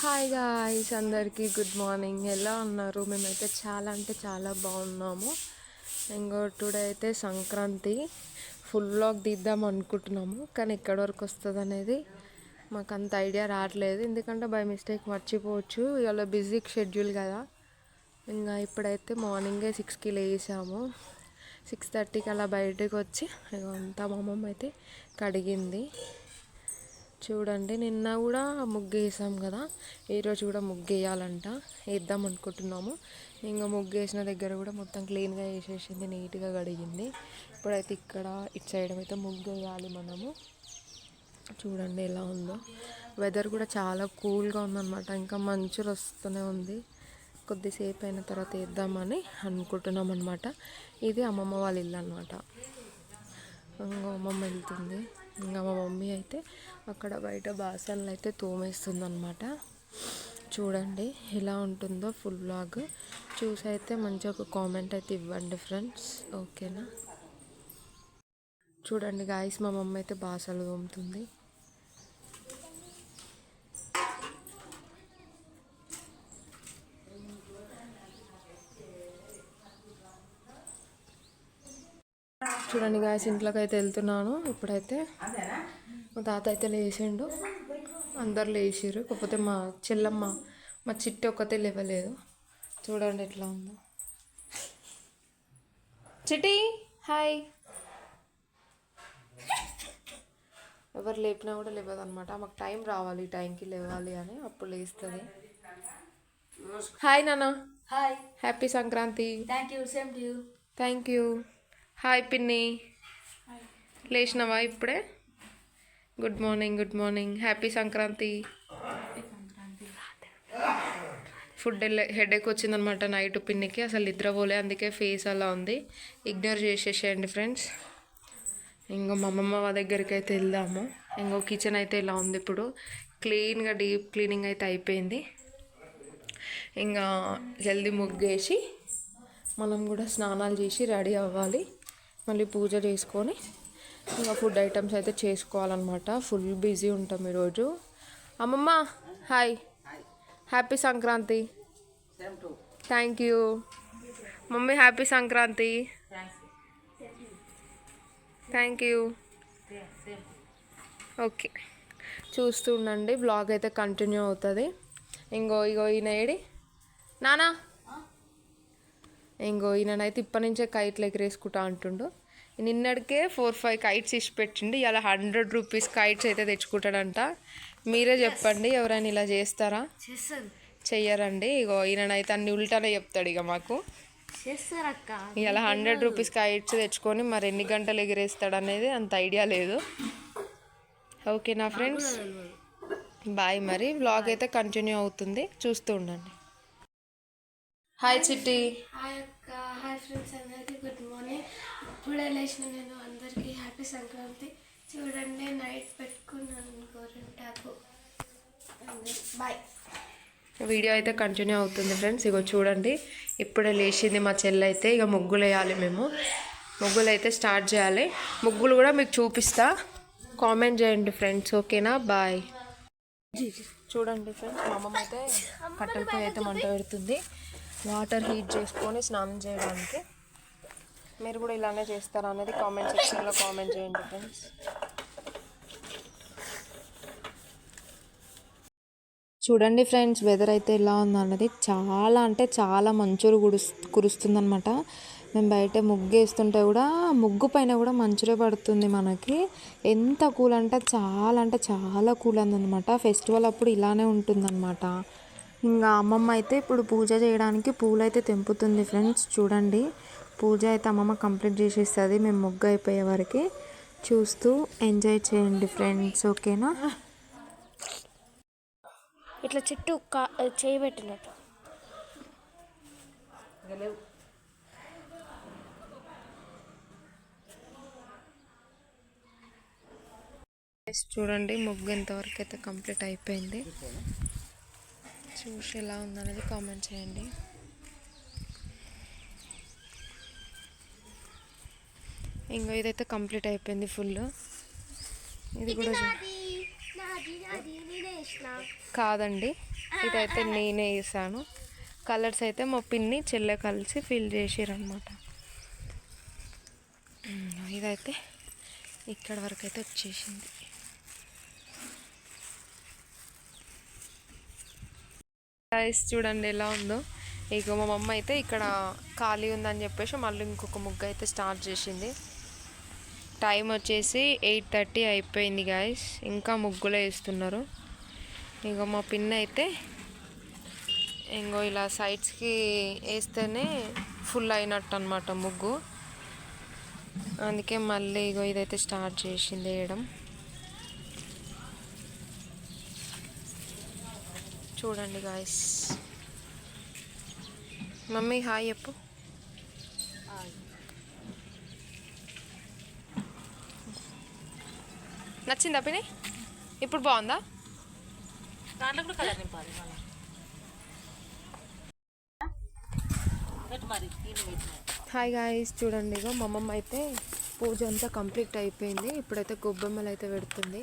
Hi guys అందరికీ good morning ఎలా ఉన్నారు? మేమైతే చాలా అంటే చాలా బాగున్నాము. ఇంకో టుడే అయితే సంక్రాంతి. ఫుల్ వ్లాగ్ తీద్దాం అనుకుంటున్నాము కానీ ఎక్కడి వరకు వస్తుంది అనేది మాకు అంత ఐడియా రావట్లేదు. ఎందుకంటే బై మిస్టేక్ మర్చిపోవచ్చు. ఇవాళ బిజీ షెడ్యూల్ కదా. ఇంకా ఇప్పుడైతే మార్నింగే సిక్స్కి లేసాము. సిక్స్ థర్టీకి అలా బయటకు వచ్చి ఇక అంతా మా అమ్మమ్మ అయితే కడిగింది. చూడండి నిన్న కూడా ముగ్గు వేసాం కదా ఈరోజు కూడా ముగ్గు వేయాలంట వేద్దాం అనుకుంటున్నాము. ఇంకా ముగ్గు వేసిన దగ్గర కూడా మొత్తం క్లీన్గా వేసేసింది నీట్గా కడిగింది. ఇప్పుడైతే ఇక్కడ ఇటు సైడ్ అయితే ముగ్గు వేయాలి మనము. చూడండి ఎలా ఉందో. వెదర్ కూడా చాలా కూల్గా ఉందన్నమాట. ఇంకా మంచులు వస్తూనే ఉంది. కొద్దిసేపు అయిన తర్వాత వేద్దామని అనుకుంటున్నాం అనమాట ఇది అమ్మమ్మ వాళ్ళ ఇల్లు అనమాట ఇంకా అమ్మమ్మ వెళ్తుంది. ఇంకా మా మమ్మీ అయితే అక్కడ బయట బాసనలు అయితే తోమేస్తుంది అనమాట చూడండి ఎలా ఉంటుందో ఫుల్ బ్లాగ్. చూసి అయితే మంచి ఒక కామెంట్ అయితే ఇవ్వండి ఫ్రెండ్స్. ఓకేనా? చూడండి గాయస్ మా మమ్మీ అయితే బాసలు తోముతుంది. చూడండి గాయస్ ఇంట్లోకి అయితే వెళ్తున్నాను. ఇప్పుడైతే మా తాత అయితే లేచిండు. అందరు లేచిర్రు. కాకపోతే మా చెల్లమ్మ మా చిట్టి ఒక్కతే లేవలేదు. చూడండి ఎట్లా ఉందో. చిట్టి హాయ్. ఎవరు లేపినా కూడా లేవదు అనమాట మాకు టైం రావాలి ఈ టైంకి లేవాలి అని అప్పుడు లేస్తుంది. హాయ్ నాన్న. Hi. Happy Sankranti. Thank you same to you. Thank you. Hi పిన్ని. లేచినావా ఇప్పుడే? Good morning good morning happy Sankranti food headache వచ్చిందనమాట నైట్ పిన్నికి. అసలు నిద్రపోలే అందుకే ఫేస్ అలా ఉంది. ఇగ్నోర్ చేసేసేయండి ఫ్రెండ్స్ ఇంకో మా అమ్మమ్మ వాళ్ళ దగ్గరికి అయితే వెళ్దాము. ఇంకో కిచెన్ అయితే ఇలా ఉంది ఇప్పుడు. క్లీన్గా డీప్ క్లీనింగ్ అయితే అయిపోయింది. ఇంకా జల్దీ ముగ్గేసి మనం కూడా స్నానాలు చేసి రెడీ అవ్వాలి. మళ్ళీ పూజ చేసుకొని ఇంకా ఫుడ్ ఐటమ్స్ అయితే చేసుకోవాలన్నమాట. ఫుల్ బిజీ ఉంటాం ఈరోజు. అమ్మమ్మ hi happy Sankranti. Thank you mummy happy Sankranti. Thank you okay చూస్తూ ఉండండి. బ్లాగ్ అయితే కంటిన్యూ అవుతుంది. ఇంకో ఇగో ఈయన ఏడి? నానా? ఇంకో ఈయననైతే ఇప్పటి నుంచే కైట్లు ఎగరేసుకుంటా అంటుండు. నిన్నటికే ఫోర్ ఫైవ్ కైట్స్ ఇచ్చి పెట్టిండు. ఇలా హండ్రెడ్ రూపీస్ కైట్స్ అయితే తెచ్చుకుంటాడంట. మీరే చెప్పండి ఎవరైనా ఇలా చేస్తారా? చెయ్యరండి. ఇగో ఈయననైతే అన్ని ఉల్టానే చెప్తాడు ఇక మాకు. ఇలా హండ్రెడ్ రూపీస్ కైట్స్ తెచ్చుకొని మరి ఎన్ని గంటలు ఎగిరేస్తాడు అనేది అంత ఐడియా లేదు. ఓకేనా ఫ్రెండ్స్. బాయ్ మరి. వ్లాగ్ అయితే కంటిన్యూ అవుతుంది. చూస్తూ ఉండండి. హాయ్ చిట్టి. హాయ్ అక్క హాయ్ ఫ్రెండ్స్ అందరికీ గుడ్ మార్నింగ్. ఇప్పుడే లేచిన నేను అందరికీ హ్యాపీ సంక్రాంతి. చూడండి నైట్ పెట్టుకున్నాను గోరింటాకు. బాయ్. వీడియో అయితే కంటిన్యూ అవుతుంది ఫ్రెండ్స్. ఇగో చూడండి ఇప్పుడే లేచింది మా చెల్లి అయితే ఇక ముగ్గులు వేయాలి మేము. ముగ్గులు అయితే స్టార్ట్ చేయాలి. ముగ్గులు కూడా మీకు చూపిస్తా. కామెంట్ చేయండి ఫ్రెండ్స్. ఓకేనా? బాయ్. చూడండి ఫ్రెండ్స్ మా అమ్మమ్మ అయితే కట్టెల పొయ్యి అయితే మంట పెడుతుంది. వాటర్ హీట్ చేసుకొని స్నానం చేయడానికి. మీరు కూడా ఇలానే చేస్తారా అనేది కామెంట్ సెక్షన్లో కామెంట్ చేయండి ఫ్రెండ్స్. చూడండి ఫ్రెండ్స్ వెదర్ అయితే ఎలా ఉందన్నది చాలా అంటే చాలా మంచురు కురుస్ కురుస్తుందనమాట మేము బయట ముగ్గు వేస్తుంటే కూడా ముగ్గు పైన కూడా మంచురే పడుతుంది మనకి. ఎంత కూల్ అంటే చాలా అంటే చాలా కూల్ అందనమాట ఫెస్టివల్ అప్పుడు ఇలానే ఉంటుందన్నమాట. ఇంకా అమ్మమ్మ అయితే ఇప్పుడు పూజ చేయడానికి పూలు అయితే తెంపుతుంది ఫ్రెండ్స్ చూడండి. పూజ అయితే అమ్మమ్మ కంప్లీట్ చేసేస్తుంది మేము ముగ్గు అయిపోయే వరకు. చూస్తూ ఎంజాయ్ చేయండి ఫ్రెండ్స్ ఓకేనా? ఇట్లా చుట్టూ కా చేయబెట్టినట్టు చూడండి ముగ్గు ఎంతవరకు అయితే కంప్లీట్ అయిపోయింది. చూసి ఎలా ఉందనేది కామెంట్ చేయండి. ఇంకో ఇదైతే కంప్లీట్ అయిపోయింది ఫుల్. ఇది కూడా కాదండి. ఇదైతే నేనే వేసాను. కలర్స్ అయితే మా పిన్ని చెల్లె కలిసి ఫిల్ చేసిరనమాట ఇదైతే ఇక్కడ వరకు అయితే వచ్చేసింది. రైస్ చూడండి ఎలా ఉందో. ఇక మా మమ్మ అయితే ఇక్కడ ఖాళీ ఉందని చెప్పేసి మళ్ళీ ఇంకొక ముగ్గు అయితే స్టార్ట్ చేసింది. టైం వచ్చేసి ఎయిట్ థర్టీ అయిపోయింది గాయస్ ఇంకా ముగ్గులే వేస్తున్నారు. ఇక మా పిన్ అయితే ఇంకో ఇలా సైడ్స్కి వేస్తేనే ఫుల్ అయినట్టు అనమాట ముగ్గు. అందుకే మళ్ళీ ఇగో ఇదైతే స్టార్ట్ చేసింది వేయడం. చూడండి గాయస్ మమ్మీ హాయ్ చెప్పు. నచ్చిందా పిని ఇప్పుడు బాగుందా? దాంట్లో కూడా కలర్ నింపాలి హాయ్ గాయస్ చూడండి మా అమ్మమ్మ అయితే పూజ అంతా కంప్లీట్ అయిపోయింది. ఇప్పుడైతే గొబ్బెమ్మలు అయితే పెడుతుంది.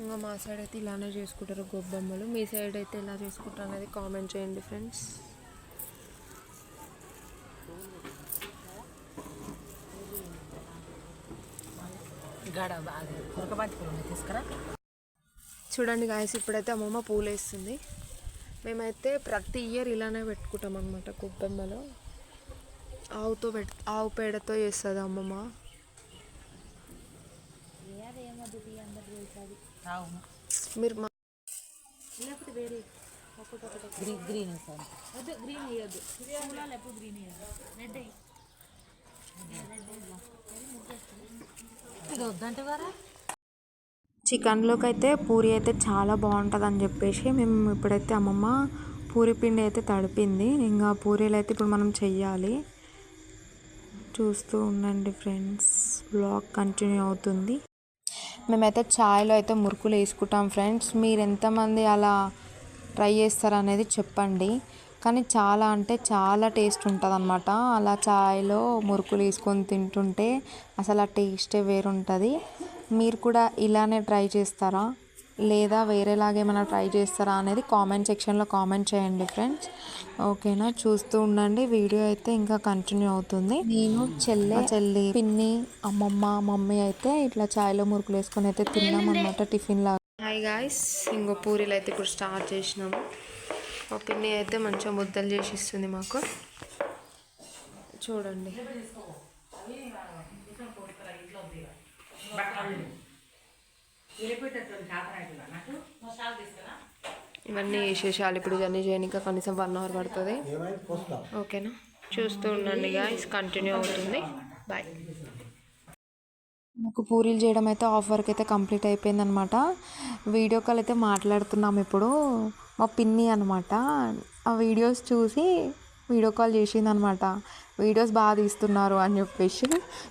ఇంకా మా సైడ్ అయితే ఇలానే చేసుకుంటారు గొబ్బెమ్మలు. మీ సైడ్ అయితే ఎలా చేసుకుంటారు అనేది కామెంట్ చేయండి ఫ్రెండ్స్ చూడండి గాయస్ ఇప్పుడైతే అమ్మమ్మ పూలు వేస్తుంది. మేమైతే ప్రతి ఇయర్ ఇలానే పెట్టుకుంటాం అనమాట గొబ్బెమ్మలు. ఆవుతో పెట్ ఆవు పేడతో చేస్తుంది అమ్మమ్మ. అవును. మీరు మా గ్రీన్ గ్రీన్ వేసాను వద్దు గ్రీన్ వేయద్దు పూలాలు ఎప్పుడు గ్రీన్ వేయద్దు రెడ్ ఇది వద్దంటే వారా? చికెన్లోకి అయితే పూరి అయితే చాలా బాగుంటుంది అని చెప్పేసి మేము ఇప్పుడైతే అమ్మమ్మ పూరి పిండి అయితే తడిపింది. ఇంకా పూరీలు అయితే ఇప్పుడు మనం చెయ్యాలి. చూస్తూ ఉండండి ఫ్రెండ్స్. బ్లాగ్ కంటిన్యూ అవుతుంది. మేమైతే ఛాయ్లో అయితే మురుకులు వేసుకుంటాం ఫ్రెండ్స్. మీరు ఎంతమంది అలా ట్రై చేస్తారనేది చెప్పండి. కానీ చాలా అంటే చాలా టేస్ట్ ఉంటుంది అనమాట అలా ఛాయ్లో మురుకులు వేసుకొని తింటుంటే అసలు ఆ టేస్టే వేరుంటుంది. మీరు కూడా ఇలానే ట్రై చేస్తారా? లేదా వేరేలాగా ఏమైనా ట్రై చేస్తారా అనేది కామెంట్ సెక్షన్లో కామెంట్ చేయండి ఫ్రెండ్స్. ఓకేనా? చూస్తూ ఉండండి. వీడియో అయితే ఇంకా కంటిన్యూ అవుతుంది. నేను చెల్లె చెల్లి పిన్ని అమ్మమ్మ మమ్మీ అయితే ఇట్లా చాయ్లో మురుకులు వేసుకొని అయితే తిన్నాం అనమాట టిఫిన్ లాగా. Hi guys. ఇంకో పూరీలు అయితే ఇప్పుడు స్టార్ట్ చేసినాము. మా పిన్ని అయితే మంచిగా ముద్దలు చేసి ఇస్తుంది మాకు. చూడండి. ఇవన్నీ వేసేసాలి ఇప్పుడు ఇవన్నీ చేయడానికి కనీసం వన్ అవర్ పడుతుంది. ఓకేనా? చూస్తూ ఉండండి గాయస్ కంటిన్యూ అవుతుంది. బాయ్ మాకు పూరీలు చేయడం అయితే ఆఫ్ వర్క్ అయితే కంప్లీట్ అయిపోయిందనమాట వీడియో కాల్ అయితే మాట్లాడుతున్నాం ఇప్పుడు. మా పిన్ని అనమాట ఆ వీడియోస్ చూసి వీడియో కాల్ చేసింది అనమాట వీడియోస్ బాగా తీస్తున్నారు అని చెప్పేసి.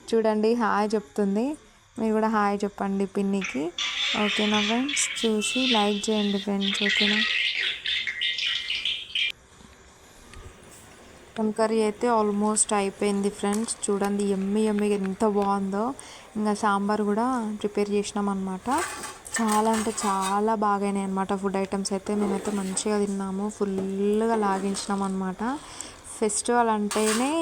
చూడండి హాయ్ చెప్తుంది. మీరు కూడా హాయ్ చెప్పండి పిన్నికి. ఓకేనా ఫ్రెండ్స్? చూసి లైక్ చేయండి ఫ్రెండ్స్ ఓకేనా? మటన్ కర్రీ అయితే ఆల్మోస్ట్ అయిపోయింది ఫ్రెండ్స్. చూడండి ఎమ్మి ఎమ్మి ఎంత బాగుందో. ఇంకా సాంబార్ కూడా ప్రిపేర్ చేసినాం అనమాట చాలా అంటే చాలా బాగాయినాయి అనమాట ఫుడ్ ఐటమ్స్ అయితే. మేమైతే మంచిగా తిన్నాము ఫుల్గా లాగించినాం అనమాట ఫెస్టివల్ అంటేనే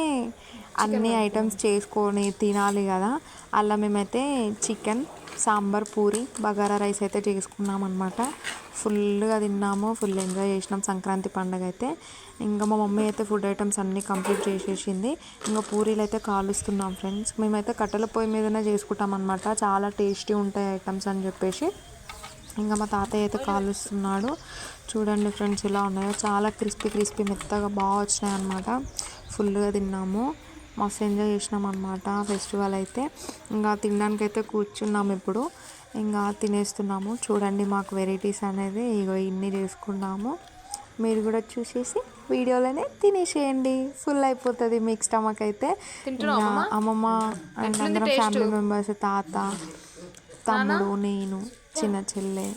అన్ని ఐటమ్స్ చేసుకొని తినాలి కదా. అలా మేమైతే చికెన్ సాంబార్ పూరి బగారా రైస్ అయితే చేసుకున్నాం అనమాట ఫుల్గా తిన్నాము ఫుల్ ఎంజాయ్ చేసినాం సంక్రాంతి పండుగ అయితే. ఇంకా మా మమ్మీ అయితే ఫుడ్ ఐటమ్స్ అన్నీ కంప్లీట్ చేసేసింది. ఇంకా పూరీలు అయితే కాలుస్తున్నాం ఫ్రెండ్స్ మేమైతే కట్టెల పొయ్యి మీదనే చేసుకుంటాం అనమాట చాలా టేస్టీ ఉంటాయి ఐటమ్స్ అని చెప్పేసి. ఇంకా మా తాతయ్య అయితే కాలుస్తున్నాడు చూడండి ఫ్రెండ్స్ ఇలా ఉన్నాయో. చాలా క్రిస్పీ క్రిస్పీ మెత్తగా బాగా వచ్చినాయి అనమాట ఫుల్గా తిన్నాము. మస్తు ఎంజాయ్ చేసినాం అనమాట ఫెస్టివల్ అయితే. ఇంకా తినడానికి అయితే కూర్చున్నాం ఇప్పుడు. ఇంకా తినేస్తున్నాము. చూడండి మాకు వెరైటీస్ అనేది ఇగో ఇన్ని చేసుకున్నాము. మీరు కూడా చూసేసి వీడియోలోనే తినేసేయండి. ఫుల్ అయిపోతుంది మీకు స్టమక్ అయితే. అమ్మమ్మ? అండ్ అందరం ఫ్యామిలీ మెంబర్స్ తాత తమ్ముడు నేను. చిన్న చెల్లె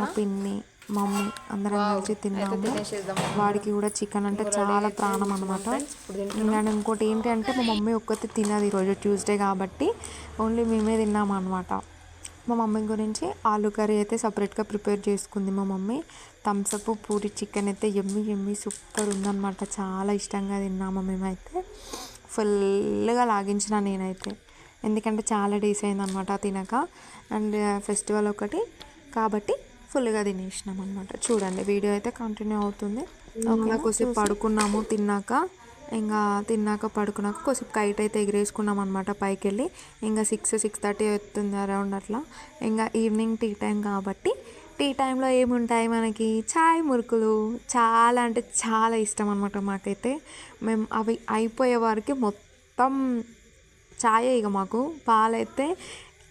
మా పిన్ని మమ్మీ అందరం కలిసి తిన్నాము. వాడికి కూడా చికెన్ అంటే చాలా ప్రాణం అనమాట ఇంకా ఇంకోటి ఏంటి అంటే మా మమ్మీ ఒక్కటి తినదు ఈరోజు ట్యూస్డే కాబట్టి ఓన్లీ మేమే తిన్నాము అనమాట మా మమ్మీ గురించి ఆలు కర్రీ అయితే సపరేట్గా ప్రిపేర్ చేసుకుంది మా మమ్మీ. థమ్స్అప్ పూరి చికెన్ అయితే ఎమ్మి ఎమ్మి సూపర్ ఉందన్నమాట. చాలా ఇష్టంగా తిన్నాము మేమైతే. ఫుల్గా లాగించిన నేనైతే. ఎందుకంటే చాలా డేస్ అయిందనమాట తినక. అండ్ ఫెస్టివల్ ఒకటి కాబట్టి ఫుల్గా తినేసినాం అనమాట చూడండి వీడియో అయితే కంటిన్యూ అవుతుంది. అలా కొద్దిసేపు పడుకున్నాము తిన్నాక ఇంకా తిన్నాక పడుకున్నాక కొద్దిసేపు కైట్ అయితే ఎగిరేసుకున్నాం అనమాట పైకి వెళ్ళి ఇంకా సిక్స్ సిక్స్ థర్టీ అవుతుంది అరౌండ్ అట్లా. ఇంకా ఈవినింగ్ టీ టైం కాబట్టి టీ టైంలో ఏముంటాయి మనకి? చాయ్ మురుకులు. చాలా అంటే చాలా ఇష్టం అనమాట మాకైతే. మేము అవి అయిపోయే వారికి మొత్తం చాయే ఇక మాకు. పాలైతే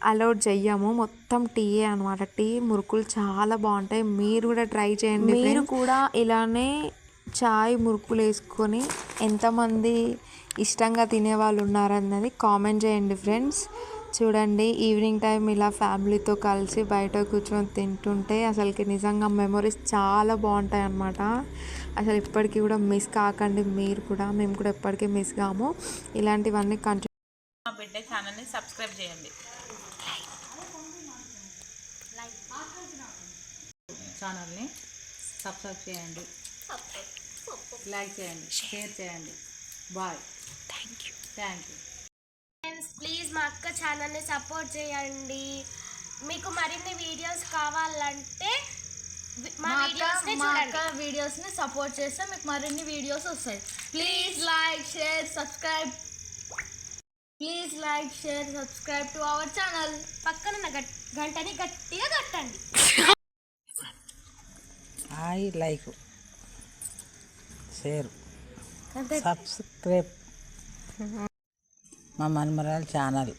అలౌడ్ చెయ్యము. మొత్తం టీయే అనమాట టీ మురుకులు చాలా బాగుంటాయి. మీరు కూడా ట్రై చేయండి మీరు కూడా ఇలానే చాయ్ మురుకులు వేసుకొని ఎంతమంది ఇష్టంగా తినే వాళ్ళు ఉన్నారన్నది కామెంట్ చేయండి ఫ్రెండ్స్ చూడండి ఈవినింగ్ టైం ఇలా ఫ్యామిలీతో కలిసి బయట కూర్చొని తింటుంటే అసలుకి నిజంగా మెమరీస్ చాలా బాగుంటాయి అన్నమాట. అసలు ఇప్పటికీ కూడా మిస్ కాకండి మీరు కూడా. మేము కూడా ఎప్పటికీ మిస్ కాము. ఇలాంటివన్నీ కంటిన్యూ మా బిడ్డ ఛానల్ని సబ్స్క్రైబ్ చేయండి. ఛానల్ని సబ్స్క్రైబ్ చేయండి. లైక్ చేయండి షేర్ చేయండి. Bye. Thank you. Thank you. Friends please మా అక్క ఛానల్ని సపోర్ట్ చేయండి. మీకు మరిన్ని వీడియోస్ కావాలంటే మా వీడియోస్ని చూడండి. వీడియోస్ని సపోర్ట్ చేస్తే మీకు మరిన్ని వీడియోస్ వస్తాయి. Please like share subscribe please like share subscribe to our channel పక్కన గంటని గట్టిగా కట్టండి. ఐ లైక్ షేర్ సబ్స్క్రైబ్ మా మన్మరాల్ ఛానల్